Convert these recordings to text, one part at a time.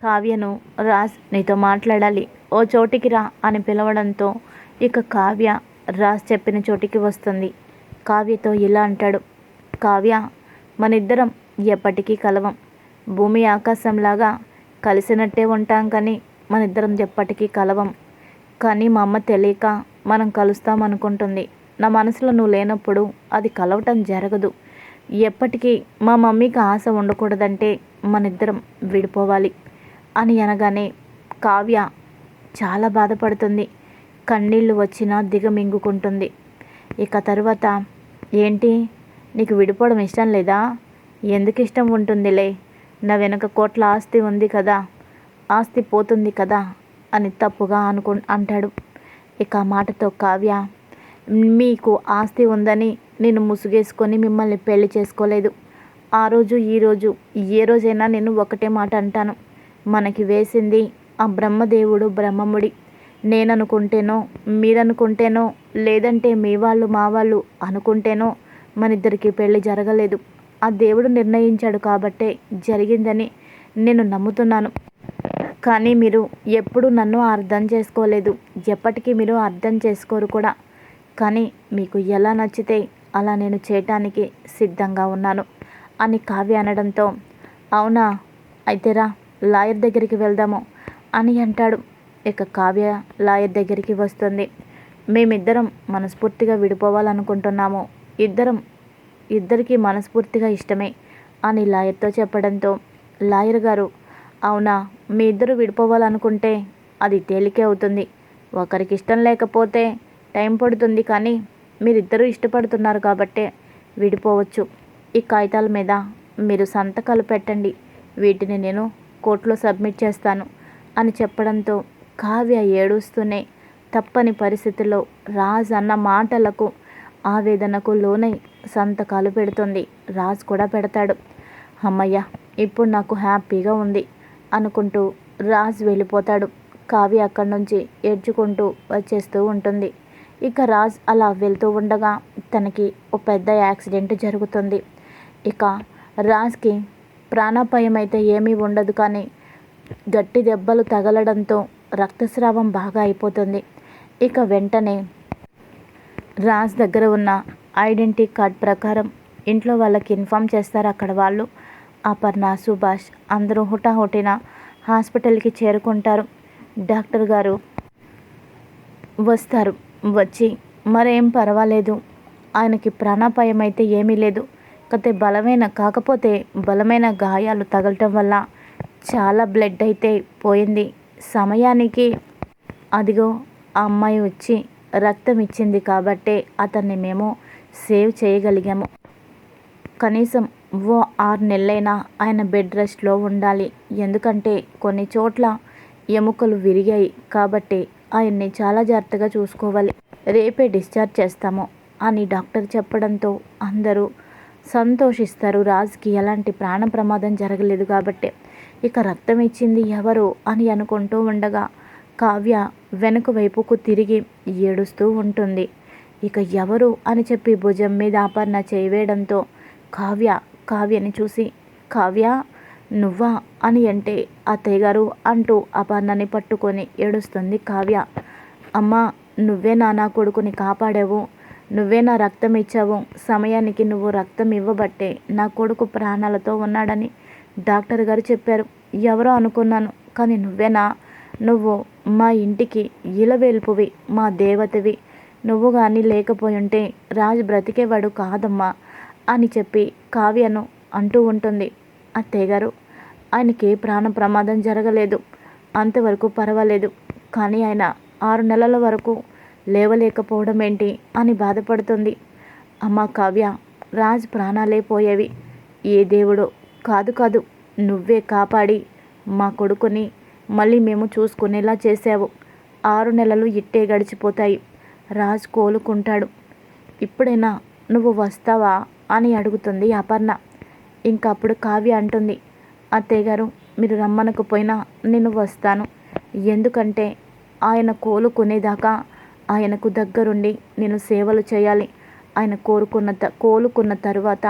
కావ్యను రాజ్ నీతో మాట్లాడాలి. ఓ చోటికి రా అని పిలవడంతో ఇక కావ్య రాజ్ చెప్పిన చోటికి వస్తుంది. కావ్యతో ఇలా అంటాడు. కావ్య మనిద్దరం ఎప్పటికీ కలవం. భూమి ఆకాశంలాగా కలిసినట్టే ఉంటాం కానీ మనిద్దరం ఎప్పటికీ కలవం. కానీ మా అమ్మ తెలియక మనం కలుస్తాం అనుకుంటుంది నా మనసులో నువ్వు లేనప్పుడు అది కలవటం జరగదు. ఎప్పటికీ మా మమ్మీకి ఆశ ఉండకూడదంటే మనిద్దరం విడిపోవాలి. అని అనగానే కావ్య చాలా బాధపడుతుంది. కన్నీళ్ళు వచ్చినా దిగమింగుకుంటుంది. ఇక తర్వాత ఏంటి? నీకు విడిపోవడం ఇష్టం లేదా? ఎందుకు ఇష్టం ఉంటుందిలే? నా వెనుక కోట్ల ఆస్తి ఉంది కదా. ఆస్తి పోతుంది కదా అని తప్పుగా అనుకు అంటాడు. ఇక ఆ మాటతో కావ్య మీకు ఆస్తి ఉందని నేను ముసుగేసుకొని మిమ్మల్ని పెళ్ళి చేసుకోలేదు. ఆ రోజు ఈరోజు ఏ రోజైనా నేను ఒకటే మాట అంటాను. మనకి వేసింది ఆ బ్రహ్మదేవుడు బ్రహ్మముడి. నేననుకుంటేనో మీరనుకుంటేనో లేదంటే మీ వాళ్ళు మా వాళ్ళు అనుకుంటేనో మన ఇద్దరికి పెళ్ళి జరగలేదు. ఆ దేవుడు నిర్ణయించాడు కాబట్టే జరిగిందని నేను నమ్ముతున్నాను. కానీ మీరు ఎప్పుడు నన్ను అర్థం చేసుకోలేదు. ఎప్పటికీ మీరు అర్థం చేసుకోరు కూడా. కానీ మీకు ఎలా నచ్చితే అలా నేను చేయటానికి సిద్ధంగా ఉన్నాను అని కావ్య అనడంతో అవునా? అయితేరా లాయర్ దగ్గరికి వెళ్దాము అని అంటాడు. ఇక కావ్య లాయర్ దగ్గరికి వస్తుంది. మేమిద్దరం మనస్ఫూర్తిగా విడిపోవాలనుకుంటున్నాము. ఇద్దరం ఇద్దరికి మనస్ఫూర్తిగా ఇష్టమే అని లాయర్తో చెప్పడంతో లాయర్ గారు అవునా మీ ఇద్దరు విడిపోవాలనుకుంటే అది తేలికే అవుతుంది. ఒకరికి ఇష్టం లేకపోతే టైం పడుతుంది కానీ మీరిద్దరూ ఇష్టపడుతున్నారు కాబట్టే విడిపోవచ్చు. ఈ కాగితాల మీద మీరు సంతకాలు పెట్టండి. వీటిని నేను కోర్టులో సబ్మిట్ చేస్తాను అని చెప్పడంతో కావ్య ఏడుస్తూనే తప్పని పరిస్థితిలో రాజ్ అన్న మాటలకు ఆవేదనకు లోనై సంతకాలు పెడుతుంది. రాజ్ కూడా పెడతాడు. అమ్మయ్య ఇప్పుడు నాకు హ్యాపీగా ఉంది అనుకుంటూ రాజ్ వెళ్ళిపోతాడు. కావ్య అక్కడి నుంచి ఏడ్చుకుంటూ వచ్చేస్తూ ఉంటుంది. ఇక రాజ్ అలా వెళ్తూ ఉండగా తనకి ఒక పెద్ద యాక్సిడెంట్ జరుగుతుంది. ఇక రాజ్కి ప్రాణాపాయం అయితే ఏమీ ఉండదు కానీ గట్టి దెబ్బలు తగలడంతో రక్తస్రావం బాగా అయిపోతుంది. ఇక వెంటనే రాజ్ దగ్గర ఉన్న ఐడెంటిటీ కార్డ్ ప్రకారం ఇంట్లో వాళ్ళకి ఇన్ఫామ్ చేస్తారు అక్కడ వాళ్ళు. అపర్ణ సుభాష్ అందరూ హుటాహుటిన హాస్పిటల్కి చేరుకుంటారు. డాక్టర్ గారు వస్తారు. వచ్చి మరేం పర్వాలేదు. ఆయనకి ప్రాణాపాయం అయితే ఏమీ లేదు. కాకపోతే బలమైన కాకపోతే బలమైన గాయాలు తగలటం వల్ల చాలా బ్లడ్ అయితే పోయింది. సమయానికి అదిగో ఆ అమ్మాయి వచ్చి రక్తం ఇచ్చింది కాబట్టే అతన్ని మేము సేవ్ చేయగలిగాము. కనీసం ఓ ఆరు నెలలైనా ఆయన బెడ్ రెస్ట్లో ఉండాలి. ఎందుకంటే కొన్ని చోట్ల ఎముకలు విరిగాయి కాబట్టి ఆయన్ని చాలా జాగ్రత్తగా చూసుకోవాలి. రేపే డిశ్చార్జ్ చేస్తాము అని డాక్టర్ చెప్పడంతో అందరూ సంతోషిస్తారు. రాజుకి ఎలాంటి ప్రాణ ప్రమాదం జరగలేదు కాబట్టి. ఇక రక్తం ఇచ్చింది ఎవరు అని అనుకుంటూ ఉండగా కావ్య వెనుక వైపుకు తిరిగి ఏడుస్తూ ఉంటుంది. ఇక ఎవరు అని చెప్పి భుజం మీద అపర్ణ చేయవేయడంతో కావ్య కావ్యని చూసి కావ్య నువ్వా అని అంటే అత్తయ్య గారు అంటూ అపర్ణని పట్టుకొని ఏడుస్తుంది కావ్య. అమ్మ నువ్వే నానా నా కొడుకుని కాపాడావు. నువ్వే నా రక్తం ఇచ్చావు సమయానికి నువ్వు రక్తం ఇవ్వబట్టే నా కొడుకు ప్రాణాలతో ఉన్నాడని డాక్టర్ గారు చెప్పారు. ఎవరో అనుకున్నాను కానీ నువ్వేనా నువ్వు మా ఇంటికి ఇలవేల్పువి మా దేవతవి. నువ్వు కానీ లేకపోయి ఉంటే రాజు బ్రతికేవాడు కాదమ్మా అని చెప్పి కావ్యను అంటూ ఉంటుంది. అత్తయ్యగారు ఆయనకి ప్రాణ ప్రమాదం జరగలేదు. అంతవరకు పర్వాలేదు. కానీ ఆయన ఆరు నెలల వరకు లేవలేకపోవడం ఏంటి అని బాధపడుతుంది. అమ్మ కావ్య రాజ్ ప్రాణాలే పోయేవి. ఏ దేవుడో? కాదు కాదు నువ్వే కాపాడి మా కొడుకుని మళ్ళీ మేము చూసుకునేలా చేసావు ఆరు నెలలు ఇట్టే గడిచిపోతాయి. రాజ్ కోలుకుంటాడు. ఇప్పుడైనా నువ్వు వస్తావా అని అడుగుతుంది అపర్ణ. ఇంకప్పుడు కావ్య అంటుంది అత్తయ్య గారు మీరు రమ్మనకపోయినా నేను వస్తాను. ఎందుకంటే ఆయన కోలుకునేదాకా ఆయనకు దగ్గరుండి నేను సేవలు చేయాలి. ఆయన కోరుకున్న త కోలుకున్న తర్వాత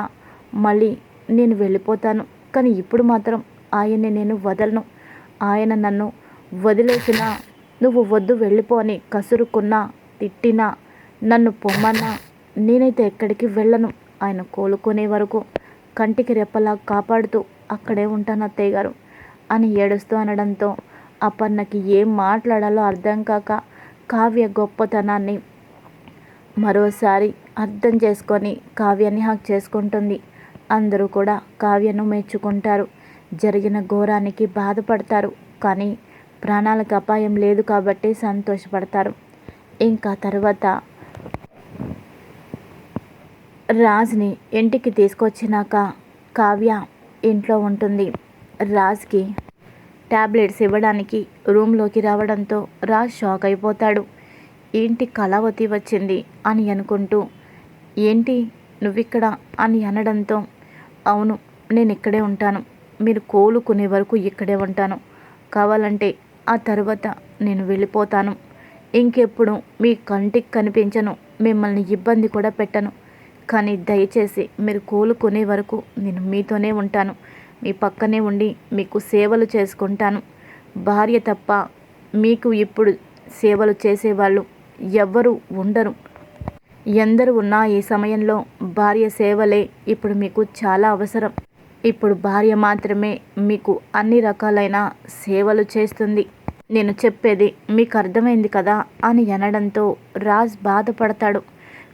మళ్ళీ నేను వెళ్ళిపోతాను. కానీ ఇప్పుడు మాత్రం ఆయన్ని నేను వదలను. ఆయన నన్ను వదిలేసినా నువ్వు వద్దు వెళ్ళిపో అని కసురుకున్నా తిట్టినా నన్ను పొమ్మన్నా నేనైతే ఎక్కడికి వెళ్ళను. ఆయన కోలుకునే వరకు కంటికి రెప్పలా కాపాడుతూ అక్కడే ఉంటాను అత్తయ్య గారు అని ఏడుస్తూ అనడంతో అపర్ణకి ఏం మాట్లాడాలో అర్థం కాక కావ్య గొప్పతనాన్ని మరోసారి అర్థం చేసుకొని కావ్యాన్ని హక్ చేసుకుంటుంది. అందరూ కూడా కావ్యను మెచ్చుకుంటారు. జరిగిన ఘోరానికి బాధపడతారు. కానీ ప్రాణాలకు అపాయం లేదు కాబట్టి సంతోషపడతారు. ఇంకా తర్వాత రాజ్ని ఇంటికి తీసుకొచ్చినాక కావ్య ఇంట్లో ఉంటుంది. రాజ్కి ట్యాబ్లెట్స్ ఇవ్వడానికి రూమ్లోకి రావడంతో రాజ్ షాక్ అయిపోతాడు. ఏంటి కళావతి వచ్చింది అని అనుకుంటూ ఏంటి నువ్విక్కడ అని అనడంతో అవును నేను ఇక్కడే ఉంటాను. మీరు కోలుకునే వరకు ఇక్కడే ఉంటాను. కావాలంటే ఆ తర్వాత నేను వెళ్ళిపోతాను. ఇంకెప్పుడు మీ కంటికి కనిపించను మిమ్మల్ని ఇబ్బంది కూడా పెట్టను. కానీ దయచేసి మీరు కోలుకునే వరకు నేను మీతోనే ఉంటాను. మీ పక్కనే ఉండి మీకు సేవలు చేసుకుంటాను. భార్య తప్ప మీకు ఇప్పుడు సేవలు చేసేవాళ్ళు ఎవ్వరూ ఉండరు. ఎందరు ఉన్నా ఈ సమయంలో భార్య సేవలే ఇప్పుడు మీకు చాలా అవసరం. ఇప్పుడు భార్య మాత్రమే మీకు అన్ని రకాలైన సేవలు చేస్తుంది. నేను చెప్పేది మీకు అర్థమైంది కదా అని అనడంతో రాజ్ బాధపడతాడు.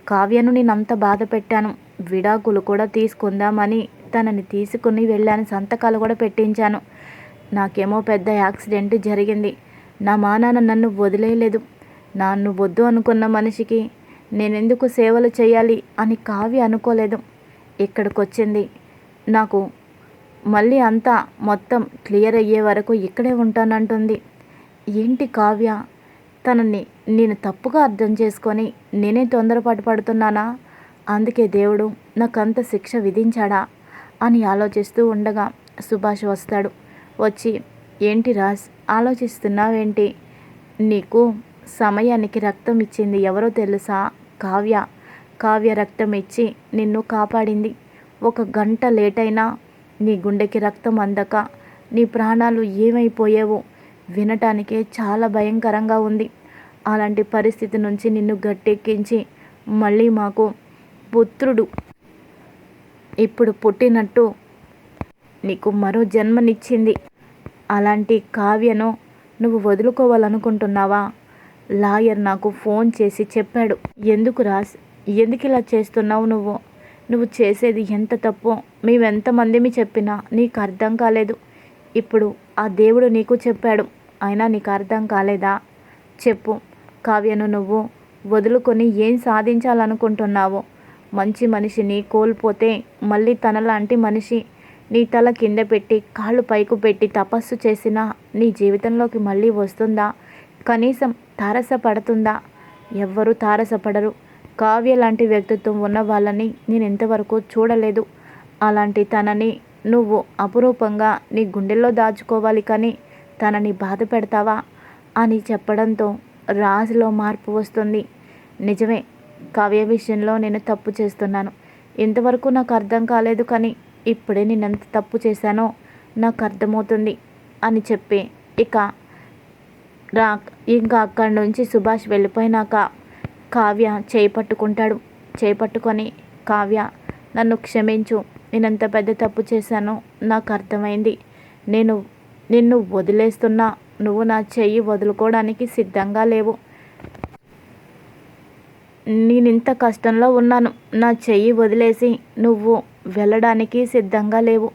కావ్యను నేనంత బాధ పెట్టాను విడాకులు కూడా తీసుకుందామని తనని తీసుకుని వెళ్ళాను. సంతకాలు కూడా పెట్టించాను. నాకేమో పెద్ద యాక్సిడెంట్ జరిగింది. నా మానాన్న నన్ను వదిలేయలేదు. నన్ను వద్దు అనుకున్న మనిషికి నేనెందుకు సేవలు చేయాలి అని కావి అనుకోలేదు. ఇక్కడికి వచ్చింది నాకు మళ్ళీ అంతా మొత్తం క్లియర్ అయ్యే వరకు ఇక్కడే ఉంటానంటుంది. ఏంటి కావ్య? తనని నేను తప్పుగా అర్థం చేసుకొని నేనే తొందరపాటు పడుతున్నానా? అందుకే దేవుడు నాకంత శిక్ష విధించాడా? అని ఆలోచిస్తూ ఉండగా సుభాష్ వస్తాడు. వచ్చి ఏంటి రాజ్ ఆలోచిస్తున్నావేంటి? నీకు సమయానికి రక్తం ఇచ్చింది ఎవరో తెలుసా? కావ్య. కావ్య రక్తం ఇచ్చి నిన్ను కాపాడింది. ఒక గంట లేట్ అయినా నీ గుండెకి రక్తం అందక నీ ప్రాణాలు ఏమైపోయేవో వినటానికే చాలా భయంకరంగా ఉంది. అలాంటి పరిస్థితి నుంచి నిన్ను గట్టెక్కించి మళ్ళీ మాకు పుత్రుడు ఇప్పుడు పుట్టినట్టు నీకు మరో జన్మనిచ్చింది. అలాంటి కావ్యను నువ్వు వదులుకోవాలనుకుంటున్నావా? లాయర్ నాకు ఫోన్ చేసి చెప్పాడు. ఎందుకు రాస్ ఎందుకు ఇలా చేస్తున్నావు నువ్వు? నువ్వు చేసేది ఎంత తప్పో? మేమెంతమందిమి చెప్పినా నీకు అర్థం కాలేదు. ఇప్పుడు ఆ దేవుడు నీకు చెప్పాడు. అయినా నీకు అర్థం కాలేదా? చెప్పు. కావ్యను నువ్వు వదులుకొని ఏం సాధించాలనుకుంటున్నావో? మంచి మనిషిని కోల్పోతే మళ్ళీ తనలాంటి మనిషి నీ తల కింద పెట్టి కాళ్ళు పైకు పెట్టి తపస్సు చేసినా నీ జీవితంలోకి మళ్ళీ వస్తుందా? కనీసం తారసపడుతుందా? ఎవ్వరూ తారసపడరు. కావ్య లాంటి వ్యక్తిత్వం ఉన్న వాళ్ళని నేను ఇంతవరకు చూడలేదు. అలాంటి తనని నువ్వు అపురూపంగా నీ గుండెల్లో దాచుకోవాలి కానీ తనని బాధ పెడతావా? అని చెప్పడంతో రాజులో మార్పు వస్తుంది. నిజమే కావ్య విషయంలో నేను తప్పు చేస్తున్నాను. ఇంతవరకు నాకు అర్థం కాలేదు కానీ ఇప్పుడే నేను ఎంత తప్పు చేశానో నాకు అర్థమవుతుంది అని చెప్పి ఇక రా ఇంకా అక్కడి నుంచి సుభాష్ వెళ్ళిపోయినాక కావ్య చేయి పట్టుకుంటాడు చేయి పట్టుకొని కావ్య నన్ను క్షమించు. నేనంత పెద్ద తప్పు చేశానో నాకు అర్థమైంది. నేను నిన్ను వదిలేస్తున్నా. నువ్వు నా చెయ్యి వదులుకోవడానికి సిద్ధంగా లేవు. నేను ఇంత కష్టంలో ఉన్నాను. నా చెయ్యి వదిలేసి నువ్వు వెళ్ళడానికి సిద్ధంగా లేవు.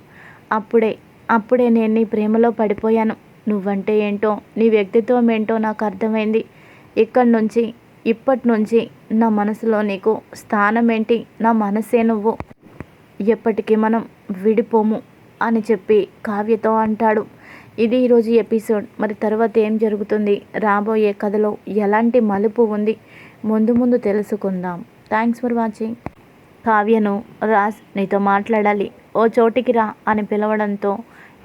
అప్పుడే అప్పుడే నేను నీ ప్రేమలో పడిపోయాను. నువ్వంటే ఏంటో నీ వ్యక్తిత్వం ఏంటో నాకు అర్థమైంది. ఇక్కడి నుంచి ఇప్పటి నుంచి నా మనసులో నీకు స్థానం ఏంటి నా మనసే నువ్వు. ఎప్పటికీ మనం విడిపోము అని చెప్పి కావ్యతో అంటాడు. ఇది ఈరోజు ఎపిసోడ్. మరి తర్వాత ఏం జరుగుతుంది? రాబోయే కథలో ఎలాంటి మలుపు ఉంది? ముందు ముందు తెలుసుకుందాం. Thanks for watching. కావ్యను రాజ్ నీతో మాట్లాడాలి. ఓ చోటికి రా అని పిలవడంతో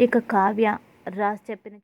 ఇక కావ్య రాజ్ చెప్పిన